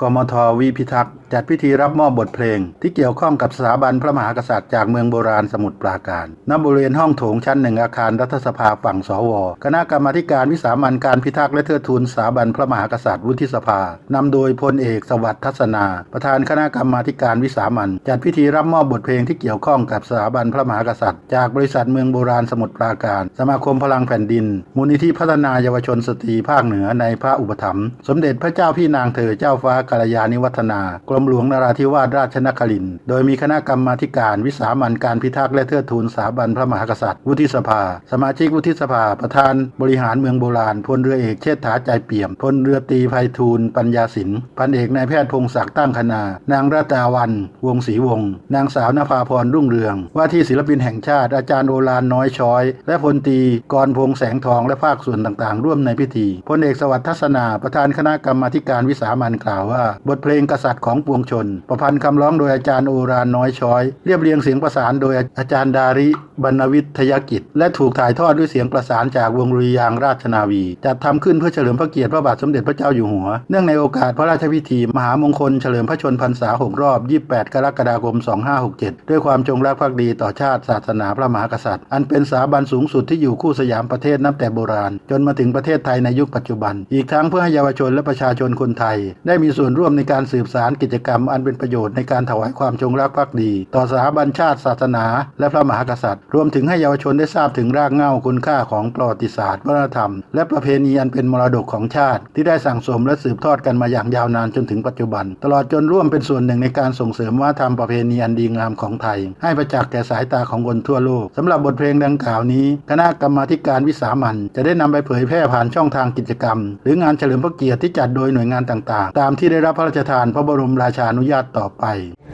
กมทวิพิทักษ์จัดพิธีรับมอบบทเพลง ที่เกี่ยวข้องกับสถาบันพระมหากษัตริย์จากเมืองโบราณสมุทรปราการณบริเวณห้องโถงชั้นหนึ่งอาคารรัฐสภาฝั่งสว คณะกรรมาการวิสามันการพิทักษ์และเทิดทูนสถาบันพระมหากษัตริย์วุฒิสภานำโดยพลเอกสวัสดิ์ทัศนา ประธานคณะกรรมาการวิสามันจัดพิธีรับมอบบทเพลงที่เกี่ยวข้องกับสถาบันพระมหากษัตริย์ จากบริษัทเมืองโบราณสมุทรปราการ สมาคมพลังแผ่นดิน มูลนิธิพัฒนาเยาวชนสตรีภาคเหนือในพระอุปถัมภ์สมเด็จพระเจ้าพี่นางเธอเจ้าฟ้ากาลยานิวัฒนากรมหลวงนราธิวาสราชนครินโดยมีคณะกรรมาธิการวิสามันการพิทักษ์และเทิดทูนสถาบันพระมหากษัตริย์ วุฒิสภา สมาชิกวุฒิสภา ประธานบริหารเมืองโบราณพลเรือเอกเชษฐาใจเปี่ยมพลเรือตีไพฑูรย์ปัญญาสินพันเอกนายแพทย์พงศักดิ์ตั้งคณา นางรัตาวัน วงศรีวงศ์นางสาวนภาพรรุ่งเรือง ว่าที่ศิลปินแห่งชาติอาจารย์โอฬารน้อยช้อย และพลตีกรพงษ์แสงทองและภาคส่วนต่างๆ ร่วมในพิธีพลเอกสวัสดิ์ทัศนาประธานคณะกรรมาธิการวิสามันกล่าวว่าบทเพลงกษัตริย์ของปวงชน ประพันธ์คำร้องโดยอาจารย์โอฬาน้อยช้อย เรียบเรียงเสียงประสานโดยอาจารย์ดาริบรรณวิทยกิจ และถูกถ่ายทอดด้วยเสียงประสานจากวงดุริยางราชนาวี จัดทำขึ้นเพื่อเฉลิมพระเกียรติพระบาทสมเด็จพระเจ้าอยู่หัว เนื่องในโอกาสพระราชพิธี มหามงคลเฉลิมพระชนพรรษา6รอบ 28 กรกฎาคม 2567 ด้วยความจงรักภักดีต่อชาติศาสนาพระมหากษัตริย์ อันเป็นสถาบันสูงสุดที่อยู่คู่สยามประเทศนับแต่โบราณ จนมาถึงประเทศไทยในยุคปัจจุบัน อีกทั้งเพื่อให้เยาวชนและประชาชนคนไทย ได้มีส่วนร่วมในการสืบสารกิจกรรมอันเป็นประโยชน์ในการถวายความจงรักภักดี ต่อสถาบันชาติศาสนา และพระมหากษัตริย์ รวมถึงให้เยาวชนได้ทราบถึงรากเหง้าคุณค่าของประวัติศาสตร์วัฒนธรรม และประเพณีอันเป็นมรดกของชาติ ที่ได้สั่งสมและสืบทอดกันมาอย่างยาวนานจนถึงปัจจุบัน ตลอดจนร่วมเป็นส่วนหนึ่งในการส่งเสริมวัฒนธรรมประเพณีอันดีงามของไทย ให้ประจักษ์แก่สายตาของคนทั่วโลกสำหรับบทเพลงดังกล่าวนี้ คณะกรรมาการวิสามันจะได้นำไปเผยแพร่ผ่านช่องทางกิจกรรม หรืองานเฉลิมพระเกียรติที่จัดโดยหน่วยงานต่างๆ ตามที่ได้รับพระราชทานพระบรมราชานุญาตต่อไป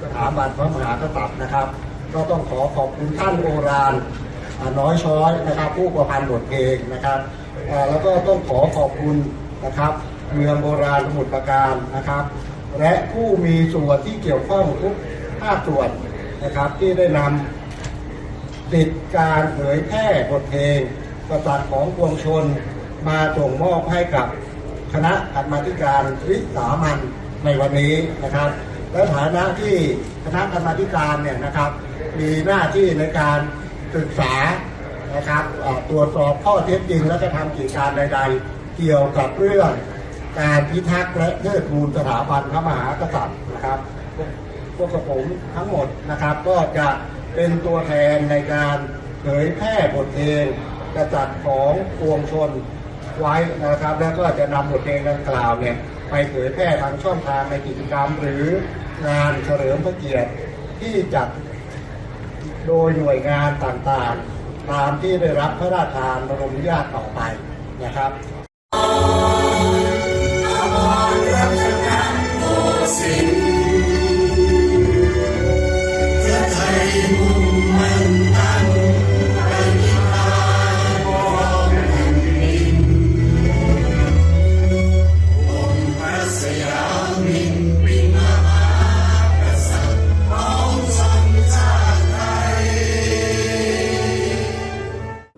สถาบันพระมหากษัตริย์นะครับ ก็ต้องขอขอบคุณท่านโบราณน้อยช้อยนะครับ ผู้ประพันธ์บทเพลงนะครับแล้วก็ต้องขอขอบคุณนะครับ เมืองโบราณสมุทรปราการนะครับ และผู้มีส่วนที่เกี่ยวข้องทุกภาคส่วนนะครับที่ได้นำสิทธิการเผยแพร่บทเพลงกษัตริย์ของปวงชนมาส่งมอบให้กับ คณะกรรมาธิการวิสามันในวันนี้นะครับ และฐานะที่คณะกรรมาธิการเนี่ยนะครับ มีหน้าที่ในการศึกษานะครับตรวจสอบข้อเท็จจริง และจะทำกิจการใด ๆ เกี่ยวกับเรื่องการพิทักษ์และเทิดทูนสถาบันพระมหากษัตริย์นะครับพวกผมทั้งหมดนะครับ ก็จะเป็นตัวแทนในการเผยแพร่บทเพลงกษัตริย์ของปวงชน ไว้นะครับ แล้วก็จะนำบทเพลงดังกล่าวเนี่ยไปเผยแพร่ทางช่องทางในกิจกรรม หรืองานเฉลิมพระเกียรติที่จัดโดยหน่วยงานต่างๆ ตามที่ได้รับพระราชทานบรมอนุญาตต่อไปนะครับ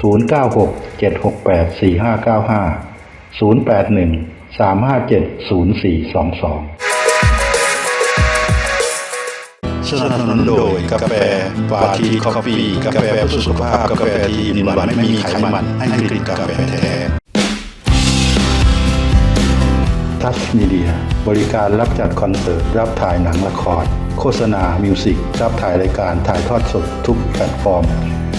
096 768 4595 081 357 0422 สนับสนุนโดยกาแฟปาทีคอฟฟี่กาแฟเพื่อสุขภาพกาแฟที่อินวันไม่มีไขมันให้กลิ่นกาแฟแท้ทัชมีเดียบริการรับจัดคอนเสิร์ต รับถ่ายหนังละคร โฆษณา มิวสิก รับถ่ายรายการถ่ายทอดสดทุกแพลตฟอร์ม